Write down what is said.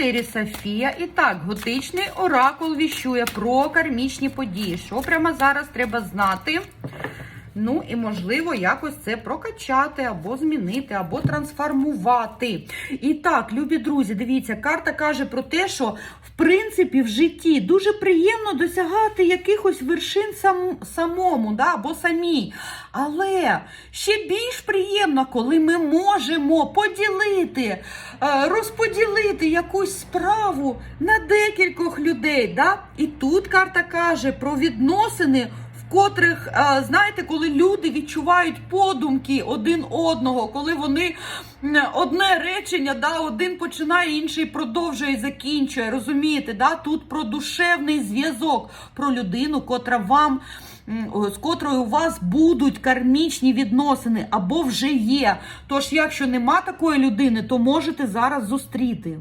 4 Софія. І так, готичний оракул віщує про кармічні події. Що прямо зараз треба знати? Ну і можливо якось це прокачати, або змінити, або трансформувати. І так, любі друзі, дивіться, карта каже про те, що в принципі в житті дуже приємно досягати якихось вершин сам, самому, да, або самій. Але ще більш приємно, коли ми можемо поділити, е, розподілити якусь справу на декількох людей. Да? І тут карта каже про відносини котрих, е, знаєте, коли люди відчувають подумки один одного, коли вони одне речення, да, один починає, інший продовжує і закінчує. Розумієте, да? тут про душевний зв'язок, про людину, котра вам. З котрою у вас будуть кармічні відносини або вже є. Тож, якщо нема такої людини, то можете зараз зустріти.